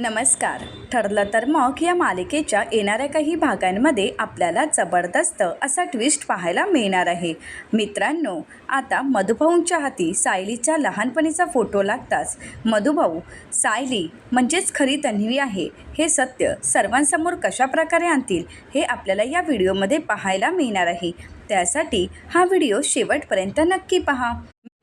नमस्कार. ठरलं तर मग या मालिकेच्या येणाऱ्या काही भागांमध्ये आपल्याला जबरदस्त असा ट्विस्ट पाहायला मिळणार आहे. मित्रांनो आता मधुभाऊंच्या हाती सायलीच्या लहानपणीचा फोटो लागताच. मधुभाऊ सायली म्हणजेच खरी तन्वी आहे. हे सत्य सर्वांसमोर कशा प्रकारे आणतील हे आपल्याला या व्हिडिओमध्ये पाहायला मिळणार आहे. त्यासाठी हा व्हिडिओ शेवटपर्यंत नक्की पहा.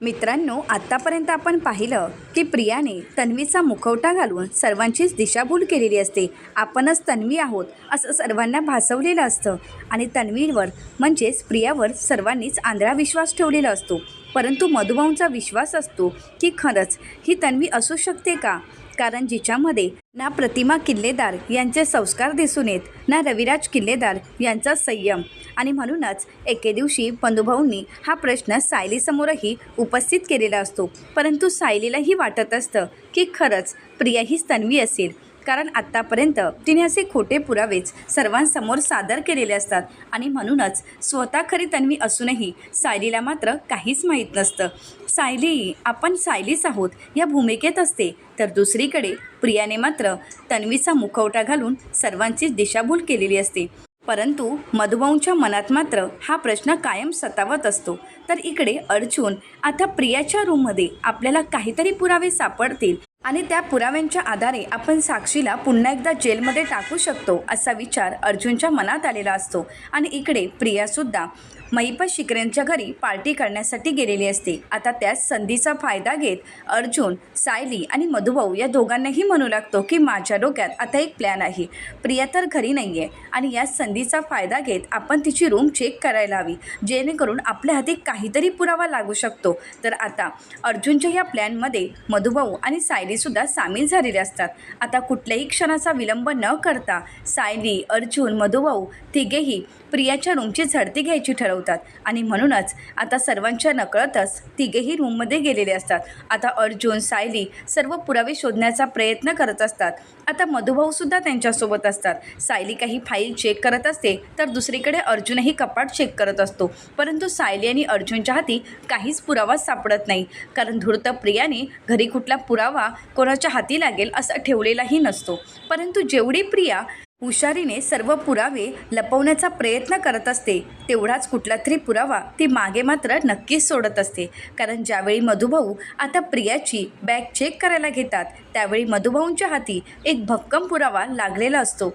मित्रांनो आत्तापर्यंत आपण पाहिलं की प्रियाने तन्वीचा मुखवटा घालून सर्वांचीच दिशाभूल केलेली असते. आपणच तन्वी आहोत असं सर्वांना भासवलेलं असतं. आणि तन्वीवर म्हणजेच प्रियावर सर्वांनीच आंधळा विश्वास ठेवलेला असतो. परंतु मधुभाऊंचा विश्वास असतो की खरंच ही तन्वी असू शकते का? कारण जिच्यामध्ये ना प्रतिमा किल्लेदार यांचे संस्कार दिसून येत ना रविराज किल्लेदार यांचा संयम. आणि म्हणूनच एके दिवशी बंधुभाऊंनी हा प्रश्न सायलीसमोरही उपस्थित केलेला असतो. परंतु सायलीलाही वाटत असतं की खरंच प्रिया हीच तन्वी असेल. कारण आत्तापर्यंत तिने असे खोटे पुरावेच सर्वांसमोर सादर केलेले असतात. आणि म्हणूनच स्वतः खरी तन्वी असूनही सायलीला मात्र काहीच माहीत नसतं. सायली आपण सायलीच आहोत. या भूमिकेत असते. तर दुसरीकडे प्रियाने मात्र तन्वीचा मुखवटा घालून सर्वांचीच दिशाभूल केलेली असते. परंतु मधुभाऊंच्या मनात मात्र हा प्रश्न कायम सतावत असतो. तर इकडे अर्जुन आता प्रियाच्या रूममध्ये आपल्याला काहीतरी पुरावे सापडतील. आणि त्या पुराव्यांच्या आधारे आपण साक्षीला पुन्हा एकदा जेलमध्ये टाकू शकतो असा विचार अर्जुनच्या मनात आलेला असतो. आणि इकडे प्रियासुद्धा महिपत शिकऱ्यांच्या घरी पार्टी करण्यासाठी गेलेली असते. आता त्याच संधीचा फायदा घेत अर्जुन सायली आणि मधुभाऊ या दोघांनाही म्हणू लागतो की माझ्या डोक्यात आता एक प्लॅन आहे. प्रिया तर घरी नाही आहे आणि या संधीचा फायदा घेत आपण तिची रूम चेक करायला हवी. जेणेकरून आपल्या हाती काहीतरी पुरावा लागू शकतो. तर आता अर्जुनच्या या प्लॅनमध्ये मधुभाऊ आणि सायलीसुद्धा सामील झालेले असतात. आता कुठल्याही क्षणाचा विलंब न करता सायली अर्जुन मधुभाऊ तिघेही प्रियाच्या रूमची झडती घ्यायची ठरवतात. आणि म्हणूनच आता सर्वांच्या नकळतच तिघेही रूममध्ये गेलेले असतात. आता अर्जुन सायली सर्व पुरावे शोधण्याचा प्रयत्न करत असतात. आता मधुभाऊसुद्धा त्यांच्यासोबत असतात. सायली काही फाईल चेक करत असते तर दुसरीकडे अर्जुनही कपाट चेक करत असतो. परंतु सायली आणि अर्जुनच्या हाती काहीच पुरावा सापडत नाही. कारण धूर्त प्रियाने घरी कुठला पुरावा कोणाच्या हाती लागेल असा ठेवलेलाही नसतो. परंतु जेवढी प्रिया हुशारीने सर्व पुरावे लपवण्याचा प्रयत्न करत असते. तेवढाच कुठला तरी पुरावा ती मागे मात्र नक्कीच सोडत असते. कारण ज्यावेळी मधुभाऊ आता प्रियाची बॅग चेक करायला घेतात त्यावेळी मधुभाऊंच्या हाती एक भक्कम पुरावा लागलेला असतो.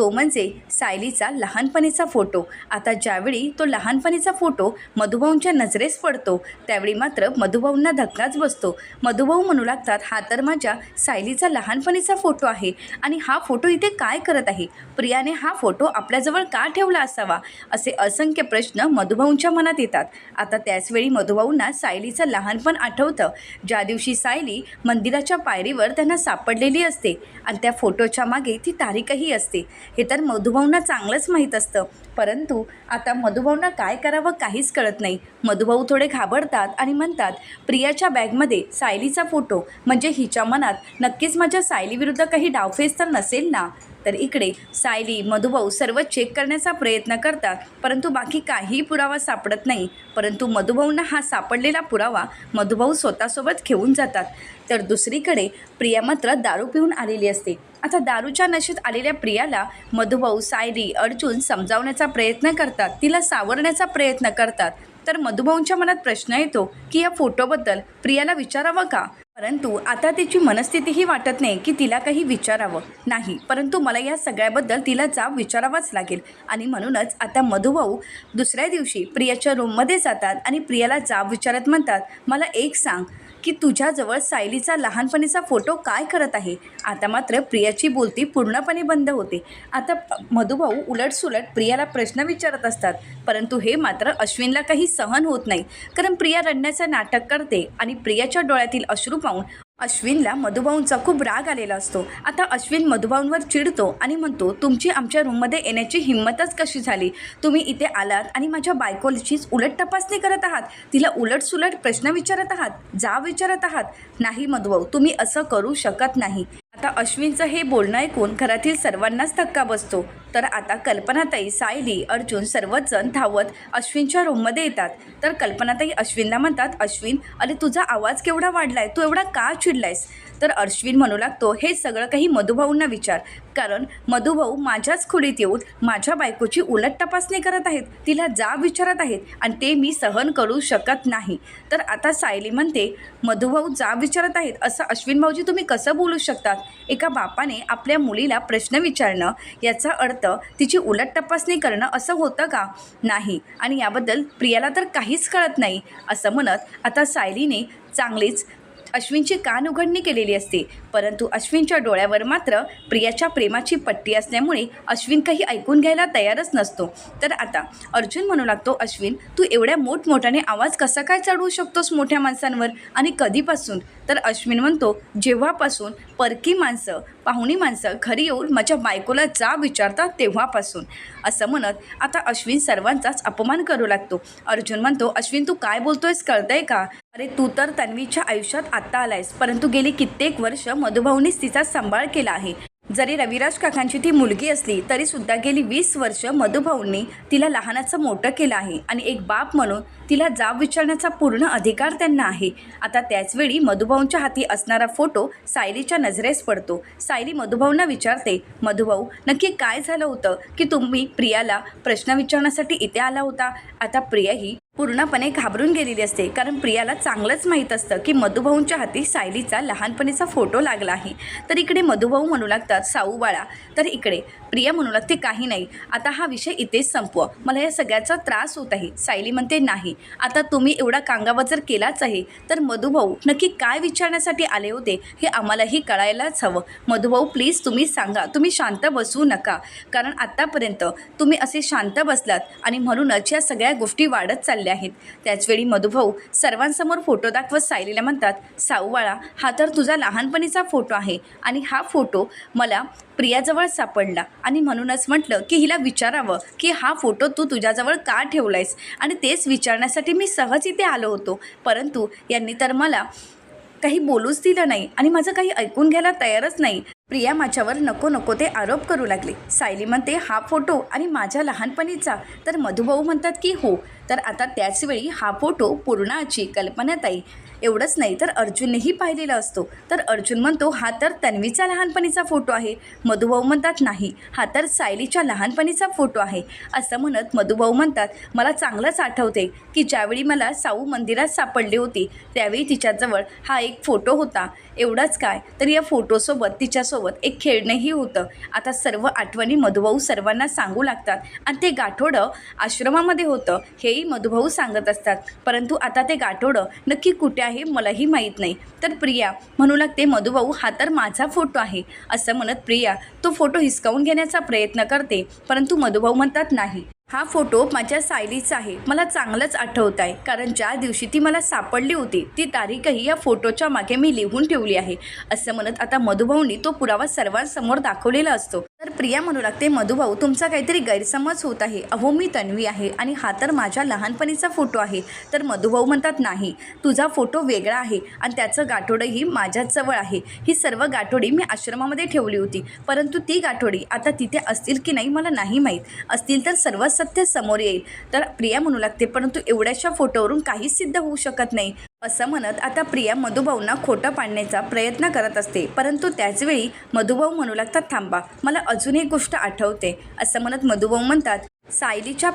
तो म्हणजे सायलीचा लहानपणीचा फोटो. आता ज्यावेळी तो लहानपणीचा फोटो मधुभाऊंच्या नजरेस पडतो त्यावेळी मात्र मधुभाऊंना धक्काच बसतो. मधुभाऊ म्हणू लागतात हा तर माझ्या सायलीचा लहानपणीचा फोटो आहे आणि हा फोटो इथे काय करत आहे? प्रियाने हा फोटो आपल्याजवळ का ठेवला असावा? असे असंख्य प्रश्न मधुभाऊंच्या मनात येतात. आता त्याचवेळी मधुभाऊंना सायलीचं लहानपण आठवतं. ज्या दिवशी सायली मंदिराच्या पायरीवर त्यांना सापडलेली असते आणि त्या फोटोच्या मागे ती तारीखही असते. हे तर मधुभाऊंना चांगलंच माहीत असतं. परंतु आता मधुभाऊंना काय करावं काहीच कळत नाही. मधुभाऊ थोडे घाबरतात आणि म्हणतात प्रियाच्या बॅगमध्ये सायलीचा फोटो म्हणजे हिच्या मनात नक्कीच माझ्या सायलीविरुद्ध काही डावफेस तर नसेल ना? तर इकडे सायली मधुभाऊ सर्व चेक करण्याचा प्रयत्न करतात परंतु बाकी काहीही पुरावा सापडत नाही. परंतु मधुभाऊंना हा सापडलेला पुरावा मधुभाऊ स्वतःसोबत घेऊन जातात. तर दुसरीकडे प्रिया मात्र दारू पिऊन आलेली असते. आता दारूच्या नशेत आलेल्या प्रियाला मधुभाऊ सायली अर्जुन समजावण्याचा प्रयत्न करतात. तिला सावरण्याचा प्रयत्न करतात. तर मधुभाऊंच्या मनात प्रश्न येतो की या फोटोबद्दल प्रियाला विचारावं का? परंतु आता तिची मनस्थितीही वाटत नाही की तिला काही विचारावं. नाही परंतु मला या सगळ्याबद्दल तिला जाब विचारावाच लागेल. आणि म्हणूनच आता मधुभाऊ दुसऱ्या दिवशी प्रियाच्या रूममध्ये जातात आणि प्रियाला जाब विचारत म्हणतात मला एक सांग की तुझ्याजवळ सायलीचा लहानपणीचा फोटो काय करत आहे? आता मात्र प्रियाची बोलती पूर्णपणे बंद होते. आता मधुभाऊ उलटसुलट प्रियाला प्रश्न विचारत असतात. परंतु हे मात्र अश्विनला काही सहन होत नाही. कारण प्रिया रडण्याचं नाटक करते आणि प्रियाच्या डोळ्यातील अश्रू पाहून अश्विनला मधुभाऊंचा खूप राग आलेला असतो. आता अश्विन मधुभाऊंवर चिडतो आणि म्हणतो तुमची आमच्या रूममध्ये येण्याची हिंमतच कशी झाली? तुम्ही इथे आलात आणि माझ्या बायकोचीच उलट तपासणी करत आहात. तिला उलट सुलट प्रश्न विचारत आहात जा विचारत आहात. नाही मधुभाऊ तुम्ही असं करू शकत नाही. आता अश्विनचं हे बोलणं ऐकून घरातील सर्वांनाच धक्का बसतो. तर आता कल्पनाताई सायली अर्जुन सर्वच जण धावत अश्विनच्या रूममध्ये येतात. तर कल्पनाताई अश्विनला म्हणतात अश्विन अरे तुझा आवाज केवढा वाढलाय? तू एवढा का चिडलायस? तर अश्विन म्हणू लागतो हे सगळं काही मधुभाऊंना विचार. कारण मधुभाऊ माझ्याच खोलीत येऊन माझ्या बायकोची उलट तपासणी करत आहेत. तिला जाब विचारत आहेत आणि ते मी सहन करू शकत नाही. तर आता सायली म्हणते मधुभाऊ जाब विचारत आहेत. असं अश्विन भाऊजी तुम्ही कसं बोलू शकतात? एका बापाने आपल्या मुलीला प्रश्न विचारणं याचा अर्थ तिची उलट तपासणी करणं असं होतं का? नाही. आणि याबद्दल प्रियाला तर काहीच कळत नाही असं म्हणत आता सायलीने चांगलीच अश्विनची कान उघडणी केलेली असते. परंतु अश्विनच्या डोळ्यावर मात्र प्रियाच्या प्रेमाची पट्टी असल्यामुळे अश्विन काही ऐकून घ्यायला तयारच नसतो. तर आता अर्जुन म्हणू लागतो अश्विन तू एवढ्या मोठमोठ्याने आवाज कसा काय चढवू शकतोस मोठ्या माणसांवर आणि कधीपासून? तर अश्विन म्हणतो जेव्हापासून परकी माणसं पाहुणी माणसं घरी येऊन माझ्या बायकोला जा विचारतात तेव्हापासून. असं म्हणत आता अश्विन सर्वांचाच अपमान करू लागतो. अर्जुन म्हणतो अश्विन तू काय बोलतोयस? कळतंय का? अरे तू तर तन्वीच्या आयुष्यात आत्ता आलायस परंतु गेली कित्येक वर्ष मधुभाऊनीच तिचा सांभाळ केला आहे. जरी रविराज काकांची ती मुलगी असली तरी सुद्धा गेली वीस वर्ष मधुभाऊंनी तिला लहानाचं मोठं केलं आहे आणि एक बाप म्हणून तिला जाब विचारण्याचा पूर्ण अधिकार त्यांना आहे. आता त्याचवेळी मधुभाऊंच्या हाती असणारा फोटो सायलीच्या नजरेस पडतो. सायली मधुभाऊंना विचारते मधुभाऊ नक्की काय झालं होतं की तुम्ही प्रियाला प्रश्न विचारण्यासाठी इथे आला होता? आता प्रिया ही पूर्णपणे घाबरून गेलेली असते. कारण प्रियाला चांगलंच माहीत असतं की मधुभाऊंच्या हाती सायलीचा लहानपणीचा फोटो लागला आहे. तर इकडे मधुभाऊ म्हणू लागतात साऊ बाळा तर इकडे प्रिया म्हणू लागते काही नाही. आता हा विषय इथेच संपवा. मला या सगळ्याचा त्रास होत आहे. सायली म्हणते नाही. आता तुम्ही एवढा कांगावजर केलाच आहे तर मधुभाऊ नक्की काय विचारण्यासाठी आले होते हे आम्हालाही कळायलाच हवं. मधुभाऊ प्लीज तुम्ही सांगा. तुम्ही शांत बसू नका. कारण आत्तापर्यंत तुम्ही असे शांत बसलात आणि म्हणूनच या सगळ्या गोष्टी वाढत चालल्या आहेत. त्याचवेळी मधुभाऊ सर्वांसमोर फोटो दाखवत सायलीला म्हणतात साऊवाळा हा तर तुझा लहानपणीचा फोटो आहे. आणि हा फोटो मला प्रियाजवळ सापडला आणि म्हणूनच म्हटलं की हिला विचारावं की हा फोटो तू तुझ्याजवळ का ठेवलायस? आणि तेच विचारण्यासाठी मी सहज इथे आलो होतो. परंतु यांनी तर मला काही बोलूच दिलं नाही आणि माझं काही ऐकून घ्यायला तयारच नाही. प्रिया माझ्यावर नको नको ते आरोप करू लागले. सायली म्हणते हा फोटो आणि माझ्या लहानपणीचा. तर मधुभाऊ म्हणतात की हो तर आता त्याचवेळी हा फोटो पूर्णाची कल्पनाताई. एवढंच नाही तर अर्जुननेही पाहिलेला असतो. तर अर्जुन म्हणतो हा तर तन्वीचा लहानपणीचा फोटो आहे. मधुभाऊ म्हणतात नाही हा तर सायलीच्या लहानपणीचा फोटो आहे. असं म्हणत मधुभाऊ म्हणतात मला चांगलंच आठवते की ज्यावेळी मला साऊ मंदिरात सापडली होती त्यावेळी तिच्याजवळ हा एक फोटो होता. एवढाच काय तर या फोटोसोबत तिच्यासोबत एक खेळणंही होतं. आता सर्व आठवणी मधुभाऊ सर्वांना सांगू लागतात. आणि ते गाठोडं आश्रमामध्ये होतं हेही मधुभाऊ सांगत असतात. परंतु आता ते गाठोडं नक्की कुठे आहे मलाही माहीत नाही. तर प्रिया म्हणू लागते मधुभाऊ हा तर माझा फोटो आहे असं म्हणत प्रिया तो फोटो हिसकावून घेण्याचा प्रयत्न करते. परंतु मधुभाऊ म्हणतात नाही. हा फोटो माझ्या सायलीचा आहे. मला चांगलंच आठवत आहे कारण ज्या दिवशी ती मला सापडली होती ती तारीखही या फोटोच्या मागे मी लिहून ठेवली आहे. असं म्हणत आता मधुभाऊंनी तो पुरावा सर्वांसमोर दाखवलेला असतो. तर प्रिया म्हणू लागते मधुभाऊ तुमचा काहीतरी गैरसमज होत आहे. अहो मी तन्वी आहे आणि हा तर माझ्या लहानपणीचा फोटो आहे. तर मधुभाऊ म्हणतात नाही तुझा फोटो वेगळा आहे आणि त्याचं गाठोडंही माझ्याजवळ आहे. ही सर्व गाठोडी मी आश्रमामध्ये ठेवली होती. परंतु ती गाठोडी आता तिथे असतील की नाही मला नाही माहीत. असतील तर सर्व सत्य समोर येईल. तर प्रिया म्हणू लागते परंतु एवढ्याशा फोटोवरून काहीच सिद्ध होऊ शकत नाही. असं म्हणत आता प्रिया मधुभाऊंना खोटं पाडण्याचा प्रयत्न करत असते. परंतु त्याचवेळी मधुभाऊ म्हणू लागतात थांबा मला अजून एक गोष्ट आठवते असं म्हणत मधुभाऊ म्हणतात. सायलीच्या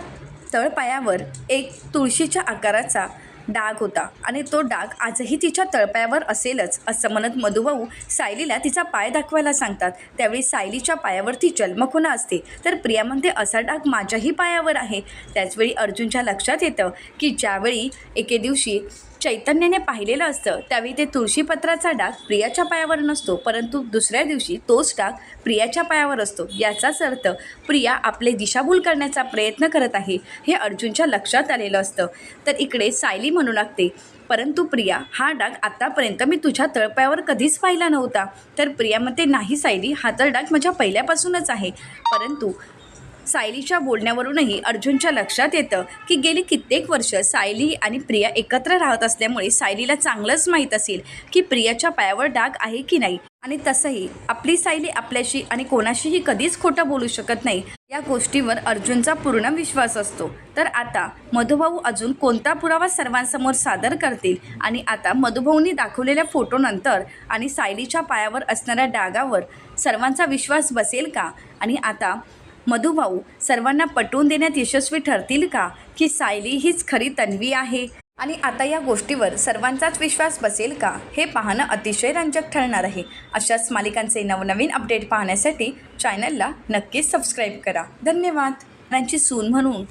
तळपायावर एक तुळशीच्या आकाराचा डाग होता आणि तो डाग आजही तिच्या तळपायावर असेलच असं म्हणत मधुभाऊ सायलीला तिचा पाय दाखवायला सांगतात. त्यावेळी सायलीच्या पायावरती जन्मखुणा असते. तर प्रिया म्हणते असा डाग माझ्याही पायावर आहे. त्याचवेळी अर्जुनच्या लक्षात येतं की ज्यावेळी एके दिवशी चैतन्याने पाहिलेलं असतं त्यावेळी ते तुळशीपत्राचा डाग प्रियाच्या पायावर नसतो परंतु दुसऱ्या दिवशी तोच डाग प्रियाच्या पायावर असतो. याचाच अर्थ प्रिया आपले दिशाभूल करण्याचा प्रयत्न करत आहे हे अर्जुनच्या लक्षात आलेलं असतं. तर इकडे सायली म्हणू लागते परंतु प्रिया हा डाग आतापर्यंत मी तुझ्या तळपायावर कधीच पाहिला नव्हता. तर प्रिया म्हणते नाही सायली हा तर डाग माझ्या पहिल्यापासूनच आहे. परंतु सायलीच्या बोलण्यावरूनही अर्जुनच्या लक्षात येतं की गेली कित्येक वर्ष सायली आणि प्रिया एकत्र राहत असल्यामुळे सायलीला चांगलंच माहीत असेल की प्रियाच्या पायावर डाग आहे की नाही. आणि तसंही आपली सायली आपल्याशी आणि कोणाशीही कधीच खोटं बोलू शकत नाही. या गोष्टीवर अर्जुनचा पूर्ण विश्वास असतो. तर आता मधुभाऊ अजून कोणता पुरावा सर्वांसमोर सादर करतील? आणि आता मधुभाऊंनी दाखवलेल्या फोटोनंतर आणि सायलीच्या पायावर असणाऱ्या डागावर सर्वांचा विश्वास बसेल का? आणि आता मधुभाऊ सर्वांना पटवून देण्यात यशस्वी ठरतील का? की सायली हीच खरी तन्वी आहे? आणि आता या गोष्टीवर सर्वांचाच विश्वास बसेल का? हे पाहणं अतिशय रंजक ठरणार आहे. अशाच मालिकांचे नवनवीन अपडेट पाहण्यासाठी चॅनलला नक्कीच सबस्क्राईब करा. धन्यवाद. त्यांची सून म्हणून